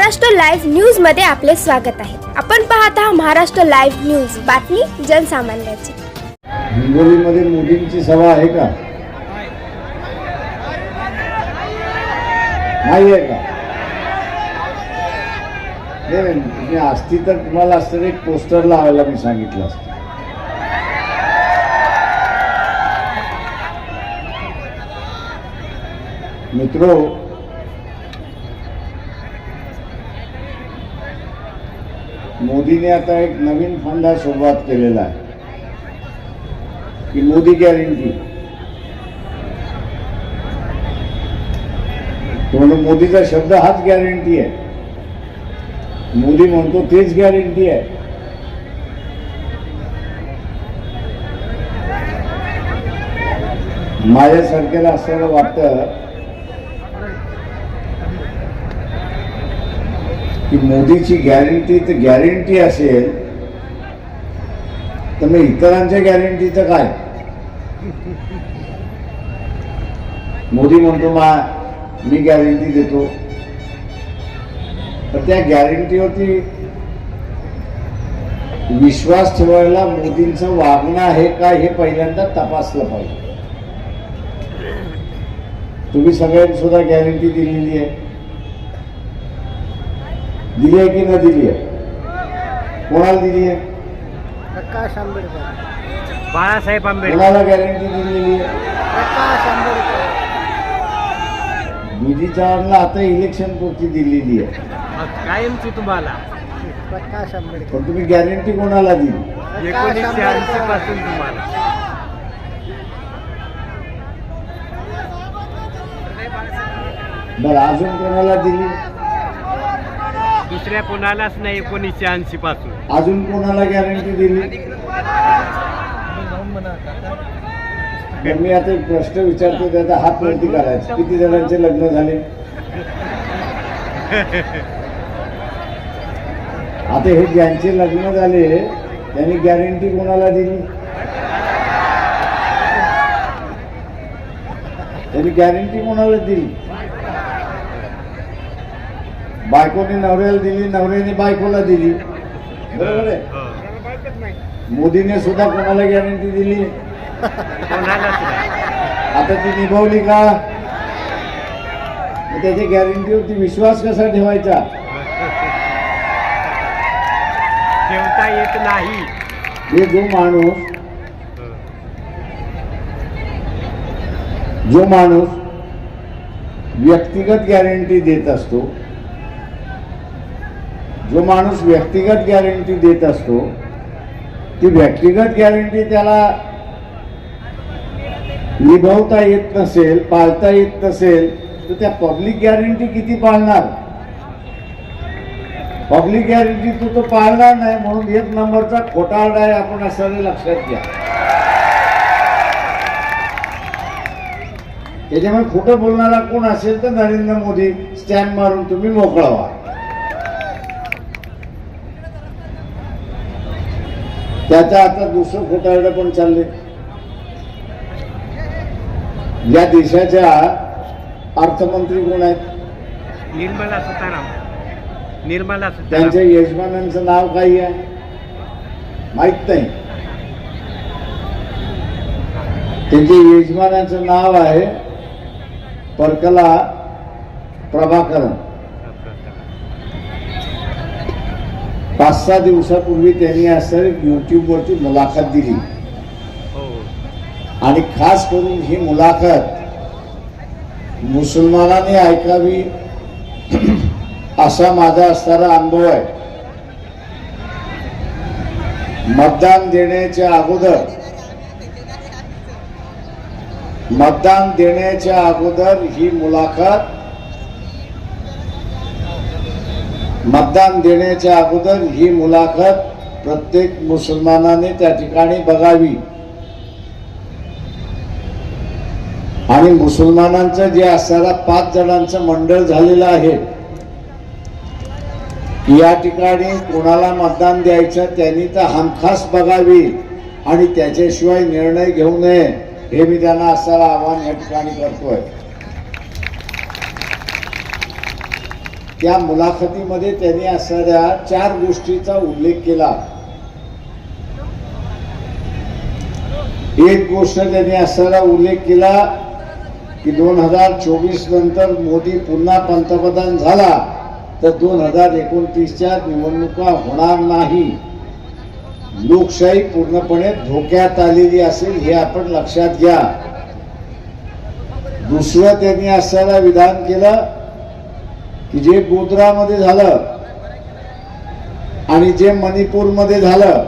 Maharashtra live न्यूजमध्ये आपले स्वागत आहे. आपण पाहत आहात महाराष्ट्र लाईव्ह न्यूज. बातमी जनसामान्याची. हिंगोलीमध्ये मोदींची सभा आहे का? नाही आहे का? नाही तुम्ही असती तर तुम्हाला असतं एक पोस्टर लावायला मी सांगितलं असतं. मित्रो मोदीने आता एक नवीन फंडा सुरुवात केलेला आहे. की मोदी गॅरंटी म्हणून म्हणतो मोदीचा शब्द हाच गॅरंटी आहे. मोदी म्हणतो तेच गॅरंटी आहे. माझ्यासारख्याला असं वाटतं की मोदीची गॅरंटी तर गॅरंटी असेल तर मग इतरांच्या गॅरंटीचं काय? मोदी म्हणतो मा मी गॅरंटी देतो. तर त्या गॅरंटीवरती विश्वास ठेवायला मोदींचं वागणं आहे का हे पहिल्यांदा तपासलं पाहिजे. तुम्ही सगळ्यांनी सुद्धा गॅरंटी दिलेली आहे. दिली आहे की न दिली आहे? कोणाला दिली आहे? प्रकाश आंबेडकर. बाळासाहेब आंबेडकर. कोणाला गॅरंटी दिलेली आहे? प्रकाश आंबेडकर. मोदी चव्हाणला आता इलेक्शन पुरती दिलेली आहे. कायमची तुम्हाला. प्रकाश आंबेडकर. पण तुम्ही गॅरंटी कोणाला दिली? एकोणीसशे ऐंशी पासून तुम्हाला. बरं अजून कोणाला दिली? दुसऱ्या कोणालाच नाही एकोणीसशे ऐंशी पासून अजून कोणाला गॅरंटी दिली? मी आता एक प्रश्न विचारतो त्याचा हात वरती करायचा. किती जणांचे लग्न झाले? आता हे ज्यांचे लग्न झाले त्यांनी गॅरंटी कोणाला दिली? त्यांनी गॅरंटी कोणाला दिली? बायकोने नवऱ्याला दिली नवऱ्याने बायकोला दिली. बरोबर आहे? हो. मोदीने सुद्धा कोणाला गॅरंटी दिली? आता ती निभावली का? त्याच्या गॅरंटीवरती विश्वास कसा ठेवायचा? ठेवता येत नाही. हे जो माणूस जो माणूस व्यक्तिगत गॅरंटी देत असतो जो माणूस व्यक्तिगत गॅरंटी देत असतो ती व्यक्तिगत गॅरंटी त्याला निभवता येत नसेल पाळता येत नसेल तर त्या पब्लिक गॅरंटी किती पाळणार? पब्लिक गॅरंटी तो तो पाळणार नाही म्हणून एक नंबरचा खोटारडा आहे आपण असं लक्षात घ्या. त्याच्यामुळे खोटं बोलणारा कोण असेल तर नरेंद्र मोदी स्टॅम्प मारून तुम्ही मोकळा व्हा. त्याचा आता दुसरं खोटारडं पण चालले या देशाच्या अर्थमंत्री कोण आहेत? निर्मला सीताराम निर्मला त्यांच्या यजमानांचं नाव काही आहे? माहीत नाही. त्यांच्या यजमानाचं नाव आहे परकला प्रभाकरन. पाच सहा दिवसापूर्वी त्यांनी असं युट्यूबवरती मुलाखत दिली. हो. आणि खास करून ही मुलाखत मुसलमानाने ऐकावी असा माझा असणारा अनुभव आहे. मतदान देण्याच्या अगोदर मतदान देण्याच्या अगोदर ही मुलाखत मतदान देण्याच्या अगोदर ही मुलाखत प्रत्येक मुसलमानाने त्या ठिकाणी बघावी. आणि मुसलमानांचं जे असणारा पाच जणांचं मंडळ झालेलं आहे या ठिकाणी कोणाला मतदान द्यायचं त्यांनी तर हमखास बघावी आणि त्याच्याशिवाय निर्णय घेऊ नये हे मी त्यांना असणारा आव्हान या ठिकाणी करतोय. त्या मुलाखतीमध्ये त्यांनी असणाऱ्या चार गोष्टीचा उल्लेख केला. एक गोष्ट त्यांनी असणारा उल्लेख केला की दोन हजार चोवीस नंतर मोदी पुन्हा पंतप्रधान झाला तर दोन हजार एकोणतीसच्या निवडणुका होणार नाही. लोकशाही पूर्णपणे धोक्यात आलेली असेल हे आपण लक्षात घ्या. दुसरं त्यांनी असताना विधान केलं की जे गोद्रामध्ये झालं आणि जे मणिपूरमध्ये झालं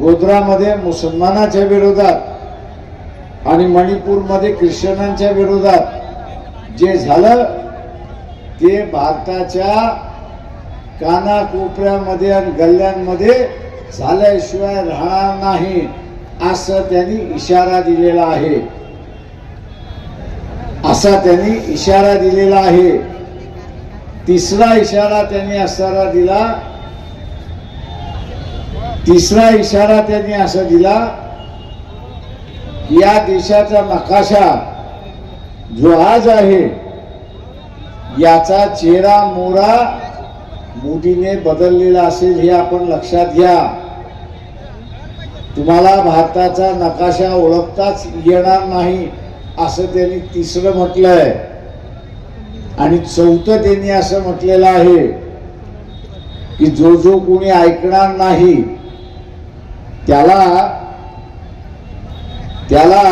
गोद्रामध्ये मुसलमानाच्या विरोधात आणि मणिपूरमध्ये ख्रिश्चनांच्या विरोधात जे झालं ते भारताच्या कानाकोपऱ्यामध्ये आणि गल्ल्यांमध्ये झाल्याशिवाय राहणार नाही असं त्यांनी इशारा दिलेला आहे. असा त्यांनी इशारा दिलेला आहे. तिसरा इशारा त्यांनी असताना दिला. तिसरा इशारा त्यांनी असा दिला या देशाचा नकाशा जो आज आहे याचा चेहरा मोरा मोदीने बदललेला असेल हे आपण लक्षात घ्या. तुम्हाला भारताचा नकाशा ओळखताच येणार नाही असं त्यांनी तिसरं म्हटलंय. आणि चौथं त्यांनी असं म्हटलेलं आहे की जो जो कोणी ऐकणार नाही त्याला त्याला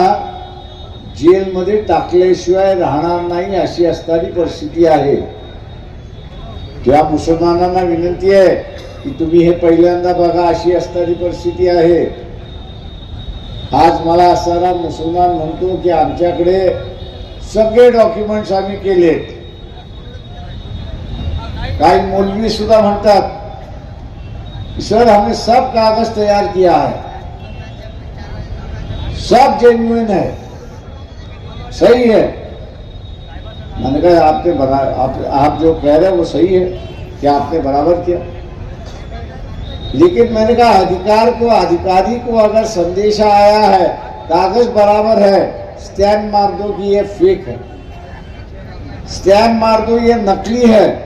जेलमध्ये टाकल्याशिवाय राहणार नाही अशी असणारी परिस्थिती आहे. त्या मुसलमानांना विनंती आहे की तुम्ही हे पहिल्यांदा बघा अशी असणारी परिस्थिती आहे. आज मला असणारा मुसलमान म्हणतो की आमच्याकडे सगळे डॉक्युमेंट्स आम्ही केलेत. काही मौलवी सुद्धा म्हणतात सर हमने सब कागज़ तैयार किया है। सब जेन्युन है। सही है। मैंने कहा आपने बना आप, आप जो कह रहे हैं वो सही है। क्या आपने बराबर किया? लेकिन मैंने कहा अधिकार को अधिकारी को अगर संदेशा आया है कागज़ बराबर है स्टैंड मार दो कि ये फेक है। स्टैंड मार दो ये नकली है।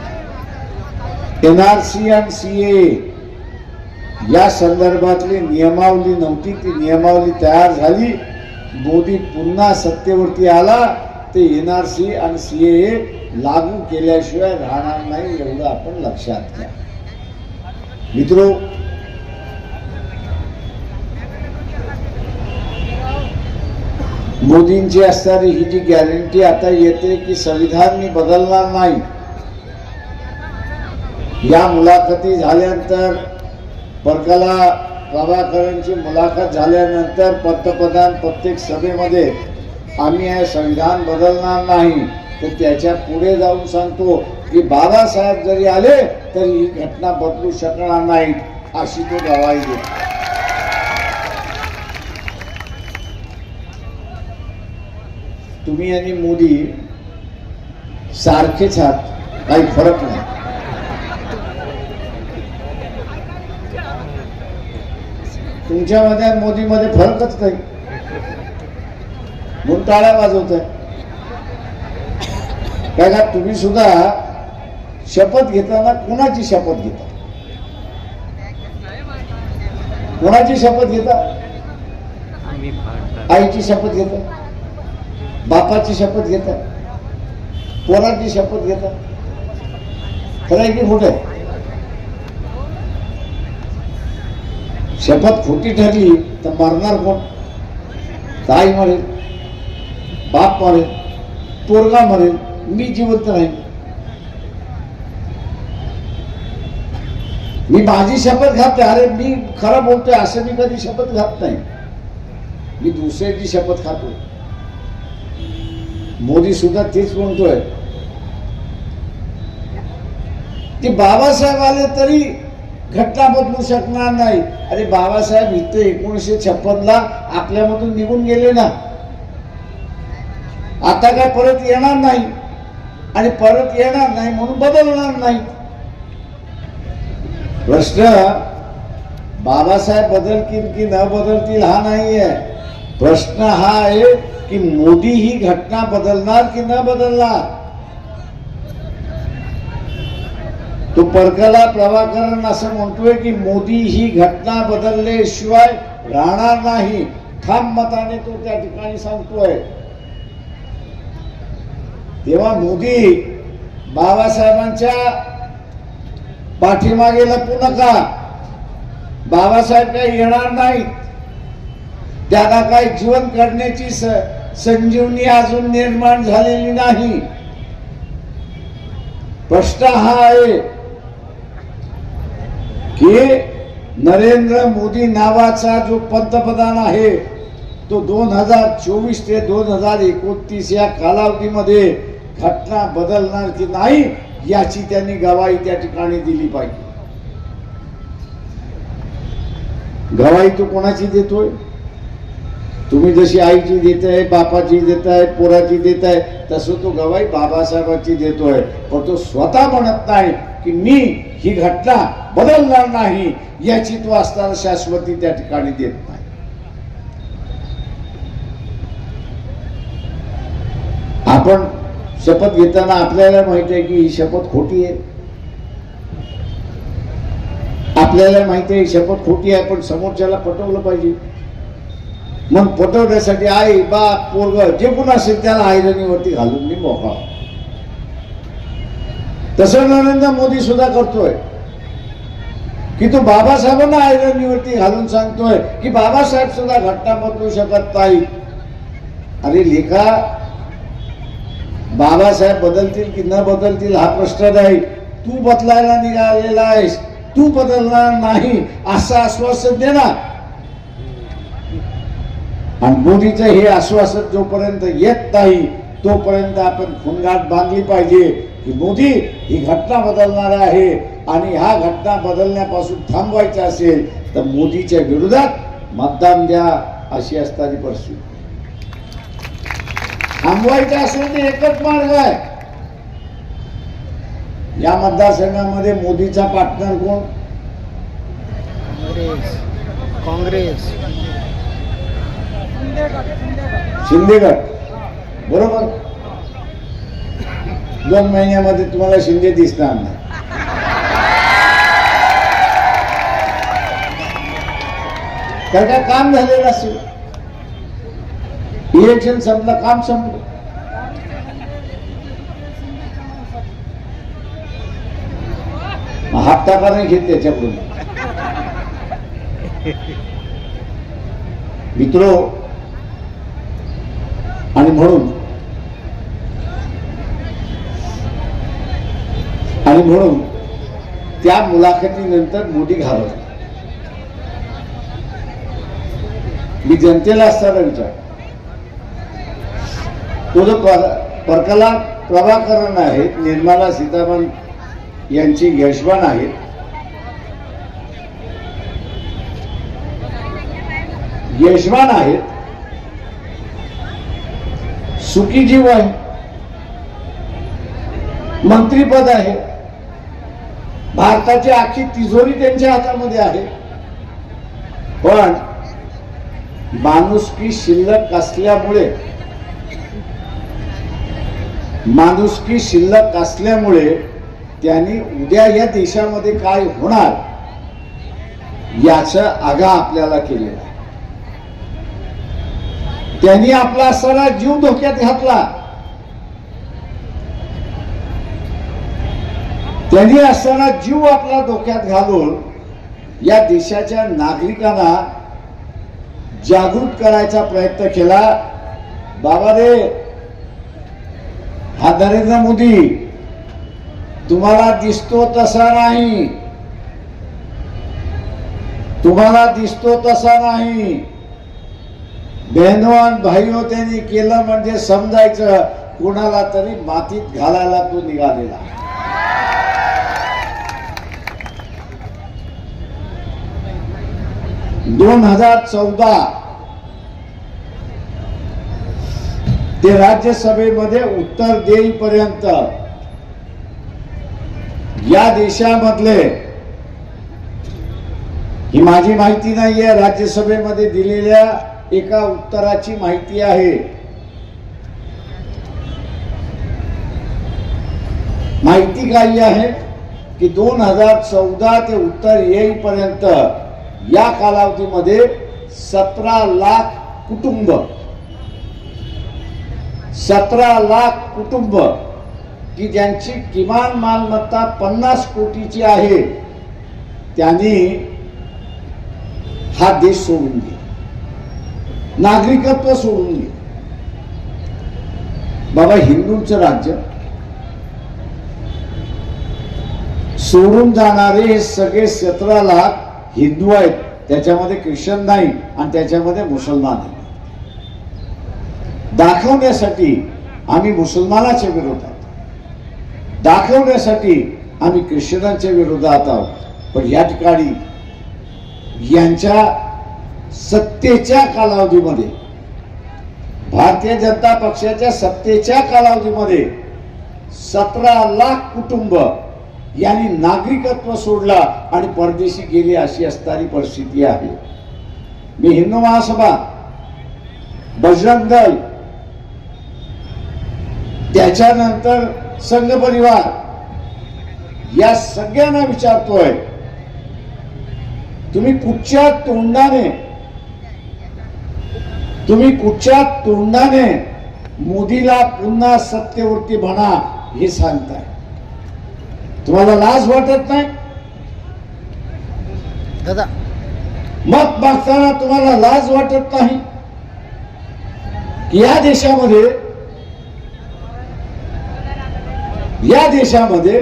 एन आर सी आणि सी ए या संदर्भातली नियमावली नव्हती ती नियमावली तयार झाली. मोदी पुन्हा सत्तेवरती आला ते एन आर सी आणि सी ए लागू केल्याशिवाय राहणार नाही एवढं आपण लक्षात घ्या. मित्रो मोदींची असणारी ही जी गॅरंटी आता येते की संविधान मी बदलणार नाही या मुलाखती झाल्यानंतर परकला प्रभाकरांची मुलाखत झाल्यानंतर पंतप्रधान प्रत्येक सभेमध्ये आम्ही हे संविधान बदलणार नाही तर त्याच्या पुढे जाऊन सांगतो की बाबासाहेब जरी आले तरी ही घटना बदलू शकणार नाही अशी तो गवाही देतो. तुम्ही आणि मोदी सारखेच आहात काही फरक नाही. तुमच्यामध्ये आणि मोदीमध्ये फरकच नाही. म्हणून टाळ्या वाजवत आहे काय का तुम्ही सुद्धा शपथ घेताना कुणाची शपथ घेता? कुणाची शपथ घेता? आईची शपथ घेता? बापाची शपथ घेता? पोराची शपथ घेता? खरं आहे की खोट आहे? शपथ खोटी ठरली तर मरणार कोण? ताई मरेल बाप मरेल पोरगा मरेल मी जिवंत नाही मी माझी शपथ घातली. अरे मी खरं बोलतोय असं मी कधी शपथ घात नाही. मी दुसऱ्याची शपथ खातो मोदी सुद्धा तेच म्हणतोय. ते बाबासाहेब आले तरी घटना बदलू शकणार नाही. अरे बाबासाहेब इथं एकोणीसशे छप्पन ला आपल्यामधून निघून गेले ना. आता काय परत येणार नाही. आणि परत येणार नाही म्हणून बदलणार नाही. प्रश्न बाबासाहेब बदलतील की न बदलतील हा नाही आहे प्रश्न हा आहे की मोदी ही घटना बदलणार की न बदलणार? तो परकला प्रभाकरण असं म्हणतोय की मोदी ही घटना बदलल्याशिवाय राहणार नाही. ठाम मताने तो त्या ठिकाणी सांगतोय. तेव्हा मोदी बाबासाहेबांच्या पाठीमागे लपू नका. बाबासाहेब काही येणार नाहीत. त्यांना काही जीवन करण्याची स- संजीवनी अजून निर्माण झालेली नाही. प्रश्न हा आहे की नरेंद्र मोदी नावाचा जो पंतप्रधान आहे तो दोन हजार चोवीस ते दोन हजार एकोणतीस या कालावधीमध्ये घटना बदलणार की नाही याची त्यांनी गवाही त्या ठिकाणी दिली पाहिजे. गवाही तो कोणाची देतोय? तुम्ही जशी आईची देत आहे बापाची देत आहे पोराची देत आहे तसं तो गवाही बाबासाहेबांची देतोय. पण तो स्वतः म्हणत नाही की मी ही घटना बदलणार नाही याची तो असताना शाश्वती त्या ठिकाणी देत नाही. आपण शपथ घेताना आपल्याला माहिती आहे की ही शपथ खोटी आहे. आपल्याला माहिती आहे शपथ खोटी आहे पण समोरच्याला पटवलं पाहिजे. मग पटवण्यासाठी आई बाप पोरग जे कोण असेल त्याला आयरणीवरती घालून मी मोकळा तसं नरेंद्र मोदी सुद्धा करतोय. की तो बाबासाहेबांना आयरणीवरती घालून सांगतोय की बाबासाहेब सुद्धा घटना बदलू शकत नाही. अरे लेखा बाबासाहेब बदलतील की न बदलतील हा प्रश्न नाही. तू बदलायला निघालेला आहेस. तू बदलणार नाही असं आश्वासन दे ना. आणि मोदीचं हे आश्वासन जोपर्यंत येत नाही तोपर्यंत आपण खुंगाट बांधली पाहिजे की मोदी ही घटना बदलणार आहे. आणि ह्या घटना बदलण्यापासून थांबवायचं असेल तर मोदीच्या विरोधात मतदान द्या अशी असणारी परिस्थिती. थांबवायचं असेल तर एकच मार्ग आहे. या मतदारसंघामध्ये मोदीचा पार्टनर कोण? काँग्रेस. काँग्रेस. शिंदेगड. बरोबर? दोन महिन्यामध्ये तुम्हाला शिंदे दिसणार नाही. तर काय काम झालेलं असेल? इलेक्शन संपलं काम संपलं. हप्ता का नाही घेत त्याच्याकडून? मित्रो आणि म्हणून आणि म्हणून त्या मुलाखतीनंतर मोदी घालवत मी जनतेला असताना विचार तो जो परकला प्रभाकरण आहेत निर्मला सीतारामन यांची यशमान आहेत यशमान आहेत सुखी जीव आहे मंत्रीपद आहे भारताची आखी तिजोरी त्यांच्या हातामध्ये आहे. पण माणुसकी शिल्लक असल्यामुळे माणुसकी शिल्लक असल्यामुळे त्यांनी उद्या या देशामध्ये काय होणार याचा आगा आपल्याला केलेला आहे. त्यांनी आपला असताना जीव धोक्यात घातला. त्यांनी असताना जीव आपला धोक्यात घालून या देशाच्या नागरिकांना जागृत करायचा प्रयत्न केला. बाबा रे हा नरेंद्र मोदी तुम्हाला दिसतो तसा नाही. तुम्हाला दिसतो तसा नाही. बहनवान आणि भाईओ त्यांनी केलं म्हणजे समजायचं. कोणाला तरी मातीत घालायला तो निघालेला. दोन हजार चौदा ते राज्यसभेमध्ये उत्तर देईपर्यंत या देशामधले ही माझी माहिती नाहीये राज्यसभेमध्ये दिलेल्या एका उत्तराची माहिती आहे. माहिती काही आहे की दोन हजार चौदा ते उत्तर येईपर्यंत या कालावधीमध्ये सतरा लाख कुटुंब सतरा लाख कुटुंब की ज्यांची किमान मालमत्ता पन्नास कोटीची आहे त्यांनी हा देश सोडून दिला. नागरिकत्व सोडून घे बाबा हिंदूंचं राज्य. सोडून जाणारे हे सगळे सतरा लाख हिंदू आहेत त्याच्यामध्ये ख्रिश्चन नाही आणि त्याच्यामध्ये मुसलमान नाही दाखवण्यासाठी आम्ही मुसलमानाच्या विरोधात दाखवण्यासाठी आम्ही ख्रिश्चनांच्या विरोधात आहोत. पण या ठिकाणी यांच्या सत्तेच्या कालावधीमध्ये भारतीय जनता पक्षाच्या सत्तेच्या कालावधीमध्ये सतरा लाख कुटुंब यांनी नागरिकत्व सोडला आणि परदेशी गेले अशी असणारी परिस्थिती आहे. मी हिंदू महासभा बजरंग दल त्याच्यानंतर संघ परिवार या सगळ्यांना विचारतोय तुम्ही कुठच्या तोंडाने तुम्ही कुठच्या तोंडाने मोदीला पुन्हा सत्तेवरती म्हणा हे सांगताय? तुम्हाला लाज वाटत नाही? दादा. मत मागताना तुम्हाला लाज वाटत नाही? या देशामध्ये या देशामध्ये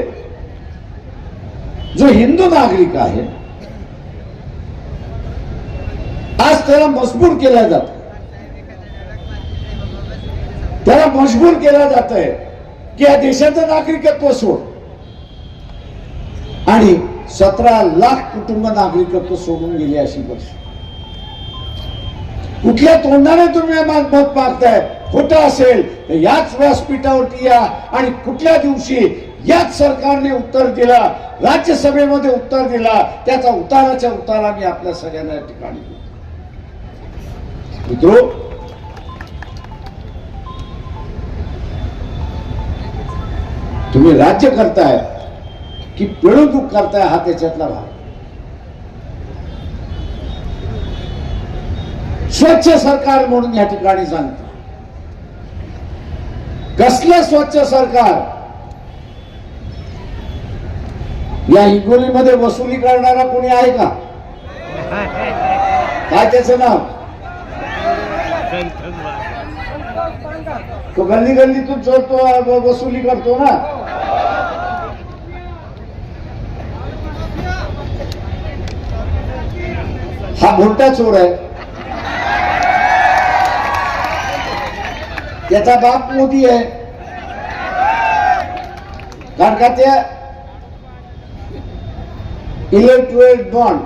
जो हिंदू नागरिक आहे आज त्याला मजबूर केला जात त्याला मजबूर केला जात आहे की या देशाचं नागरिकत्व सोड. आणि सतरा लाख कुटुंब नागरिकत्व सोडून गेले अशी परिस्थिती. कुठल्या तोंडाने तुम्ही मत मागताय? खोट असेल तर याच व्यासपीठावरती या आणि कुठल्या दिवशी याच सरकारने उत्तर दिला राज्यसभेमध्ये उत्तर दिला त्याचा उताराच्या उतारा मी आपल्या सगळ्यांना या ठिकाणी मित्रो तुम्ही राज्य करताय की पिळवणूक करताय हा त्याच्यातला भाग. स्वच्छ सरकार म्हणून या ठिकाणी सांगतो. कसलं स्वच्छ सरकार? या हिंगोलीमध्ये वसुली करणारा कोणी आहे का? काय त्याचं नाव? तो गल्ली गल्लीतून चोरतो वसुली करतो ना? हा मोठा चोर आहे. त्याचा बाप मोदी आहे. कारण का त्या इलेक्ट्रोएट बॉन्ड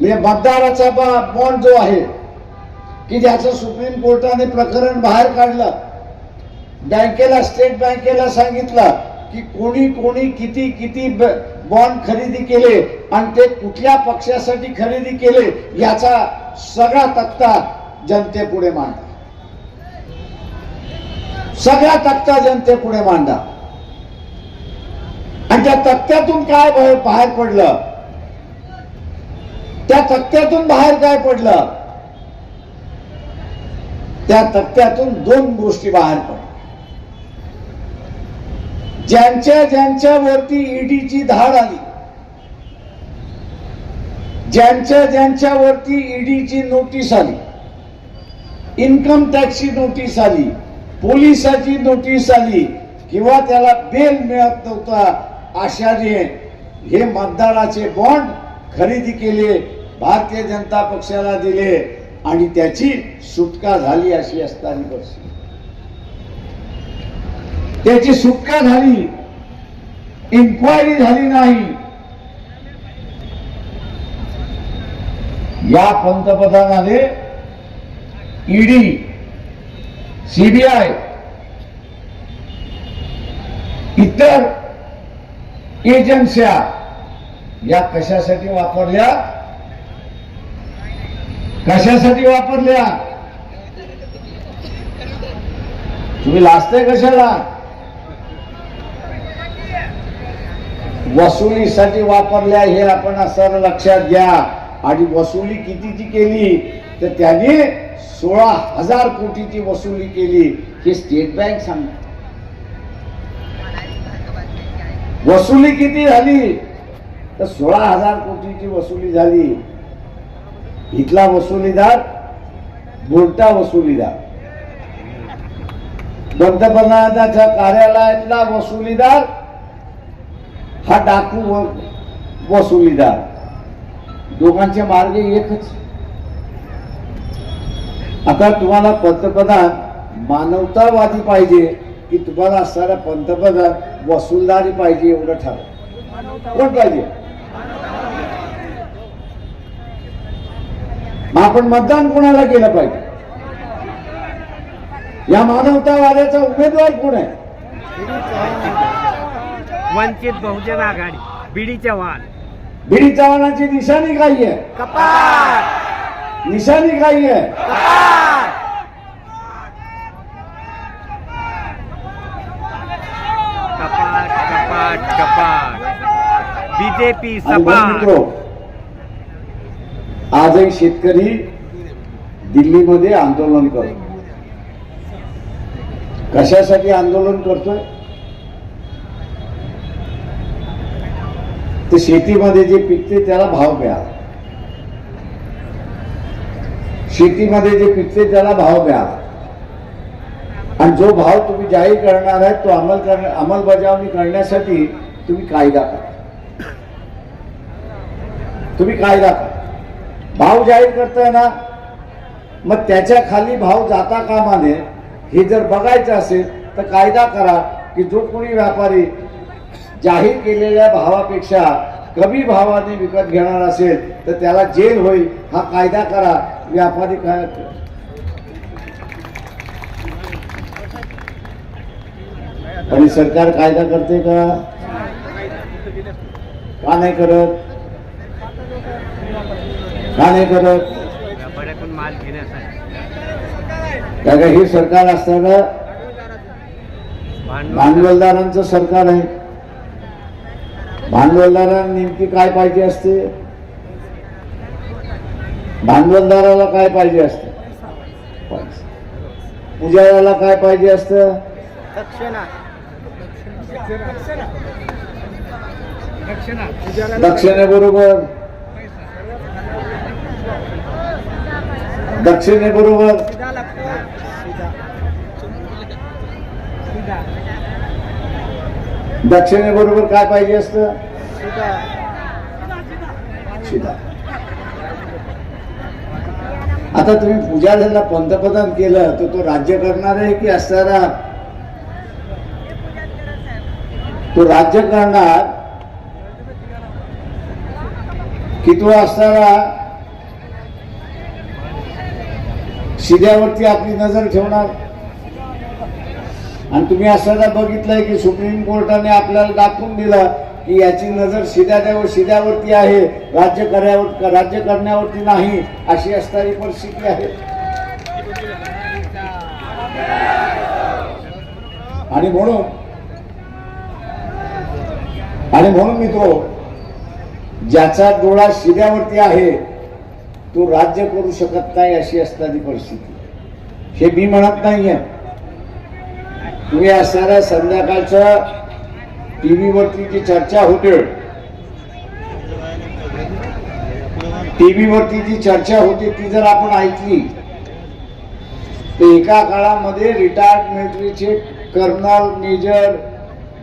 म्हणजे मतदाराचा बॉन्ड जो आहे की ज्याचं सुप्रीम कोर्टाने प्रकरण बाहेर काढलं. बँकेला स्टेट बँकेला सांगितलं की कोणी कोणी किती किती बॉन्ड खरेदी केले आणि ते कुठल्या पक्षासाठी खरेदी केले याचा सगळा तक्ता जनतेपुढे मांडा. सगळा तक्ता जनतेपुढे मांडा. आणि त्या तक्त्यातून काय बाहेर पडलं? त्या तक्त्यातून बाहेर काय पडलं? त्या तक्त्यातून दोन गोष्टी बाहेर पडल्या. ज्यांच्या ज्यांच्या वरती ईडीची धाड आली ज्यांच्या ज्यांच्या वरती ईडीची नोटीस आली इन्कम टॅक्सची नोटीस आली पोलिसाची नोटीस आली किंवा त्याला बेल मिळत नव्हता अशाने हे मतदाराचे बॉन्ड खरेदी केले भारतीय जनता पक्षाला दिले आणि त्याची सुटका झाली अशी असताना परिस्थिती. त्याची सुटका झाली इन्क्वायरी झाली नाही या पंतप्रधानाने ईडी सीबीआय इतर एजन्स्या या कशासाठी वापरल्या? कशासाठी वापरल्या? तुम्ही लाजताय कशाला? वसुलीसाठी वापरल्या हे आपण असं लक्षात घ्या. आणि वसुली कितीची केली? तर त्याने सोळा हजार कोटीची वसुली केली. हे स्टेट बँक सांग वसुली किती झाली? तर सोळा हजार कोटीची वसुली झाली. इथला वसुलीदार बोलता वसुलीदार. पंतप्रधानाच्या कार्यालयातला वसुलीदार हा डाकू वसुलीदार. दोघांचे मार्ग एकच. आता तुम्हाला पंतप्रधान मानवतावादी पाहिजे की तुम्हाला असणारा पंतप्रधान वसुलदारी पाहिजे एवढं ठरव. कोण पाहिजे? मग आपण मतदान कोणाला केलं पाहिजे? या मानवतावाद्याचा उमेदवार कोण आहे? Vanchit Bahujan Aghadi B D Chavan. B D चव्हाणाची निशाणी काय आहे? कपाट निशाणी काय आहे? कपाट कपाट कपाट बीजेपी मित्रो आजही शेतकरी दिल्लीमध्ये आंदोलन करतो. कशासाठी आंदोलन करतोय? तर शेतीमध्ये जे पिकते त्याला भाव मिळाला शेतीमध्ये जे पिकते त्याला भाव मिळाला आणि जो भाव तुम्ही जाहीर करणार आहे तो अंमल करण्या अंमलबजावणी करण्यासाठी तुम्ही कायदा करा. तुम्ही कायदा करा. भाव जाहीर करताय ना मग त्याच्याखाली भाव जाता कामा नये. हे जर बघायचं असेल तर कायदा करा की जो कोणी व्यापारी जाहीर केलेल्या भावापेक्षा कमी भावाने विकत घेणार असेल तर त्याला जेल होईल. हा कायदा करा. व्यापारी काय आणि सरकार कायदा करते का? का नाही करत? का नाही करत? का हे सरकार असताना भांडवल भांडवलदारांचं सरकार आहे. भांडवलदारांना नेमकी काय पाहिजे असते? भांडवलदाराला काय पाहिजे असते? पुजाऱ्याला काय पाहिजे असतं? दक्षिणा. दक्षिणेबरोबर? दक्षिणेबरोबर? दक्षिणेबरोबर काय पाहिजे असतं? शिदा. आता तुम्ही पुजाऱ्याला पंतप्रधान केलं तर तो राज्य करणार आहे की असणारा? तो राज्य करणार की तो असणारा? शिद्यावरती आपली नजर ठेवणार? आणि तुम्ही असताना बघितलंय की सुप्रीम कोर्टाने आपल्याला दाखवून दिलं की याची नजर शिद्यावर शिद्यावरती आहे राज्य कार्यावर राज्य करण्यावरती नाही अशी असणारी परिस्थिती आहे. आणि म्हणून आणि म्हणून मित्रो ज्याचा डोळा शिद्यावरती आहे तो राज्य करू शकत नाही अशी असणारी परिस्थिती. हे मी म्हणत नाहीये. तुम्ही असणाऱ्या संध्याकाळच्या टीव्हीवरती जी चर्चा होते टीव्हीवरती जी चर्चा होती ती जर आपण ऐकली तर एका काळामध्ये रिटायर्ड मिलिटरीचे कर्नल मेजर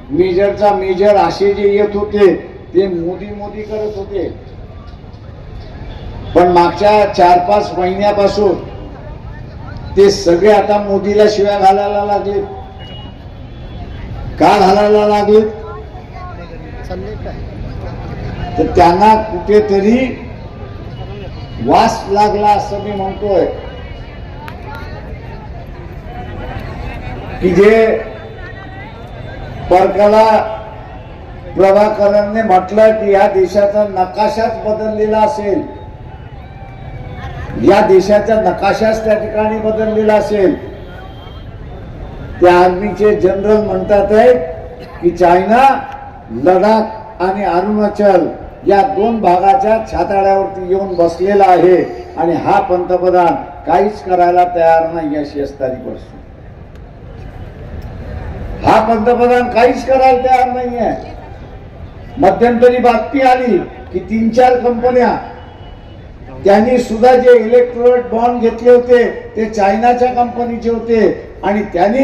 मेजरचा मेजर असे जे येत होते ते मोदी मोदी करत होते. पण मागच्या चार पाच महिन्यापासून ते सगळे आता मोदीला शिव्या घालायला लागले का घालायला लागले? तर त्यांना कुठेतरी वास लागला असं मी म्हणतोय. की जे परकाला प्रभाकरांनी म्हटलं की या देशाचा नकाशाच बदललेला असेल. या देशाचा नकाशाच त्या ठिकाणी बदललेला असेल. त्या आर्मीचे जनरल म्हणतात आहे की चायना लडाख आणि अरुणाचल या दोन भागाच्या छाताड्यावरती येऊन बसलेला आहे आणि हा पंतप्रधान काहीच करायला तयार नाही अशी असणारी परिस्थिती. हा पंतप्रधान काहीच करायला तयार नाहीये मध्यंतरी बातमी आली की तीन चार कंपन्या त्यांनी सुद्धा जे इलेक्ट्रोनिक बॉन्ड घेतले होते ते चायनाच्या कंपनीचे होते आणि त्यांनी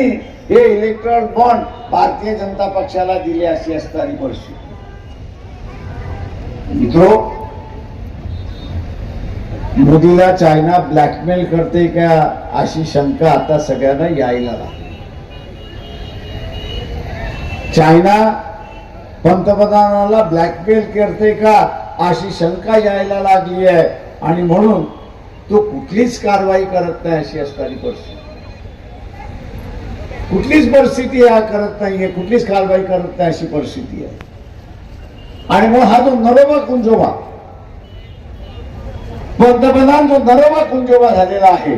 हे इलेक्ट्रॉन बॉन्ड भारतीय जनता पक्षाला दिले अशी असणारी परिस्थिती. मित्रो मोदीला चायना ब्लॅकमेल करते का अशी शंका आता सगळ्यांना यायला लागली. चायना पंतप्रधानाला ब्लॅकमेल करते का अशी शंका यायला लागली आहे. आणि म्हणून तो कुठलीच कारवाई करत नाही अशी असणारी परिस्थिती. कुठलीच परिस्थिती हा करत नाहीये कुठलीच कारवाई करत नाही अशी परिस्थिती आहे. आणि मग हा जो नरोबा कुंजोबा पंतप्रधान जो नरोबा कुंजोबा झालेला आहे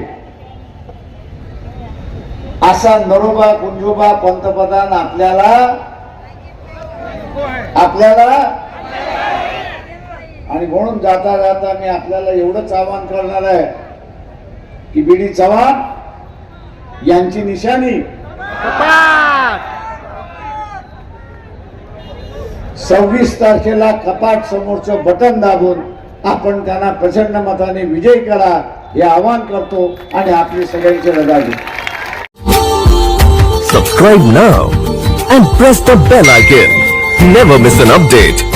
असा नरोबा कुंजोबा पंतप्रधान आपल्याला आपल्याला आणि म्हणून जाता जाता मी आपल्याला एवढंच आवाहन करणार आहे की बीडी चव्हाण यांची निशाणी सव्वीस तारखेला कपाट समोरचं बटन दाबून आपण त्यांना प्रचंड मताने विजयी करा हे आवाहन करतो आणि आपली सगळ्यांची रजा घेतो Subscribe now and press the bell icon. Never miss an update.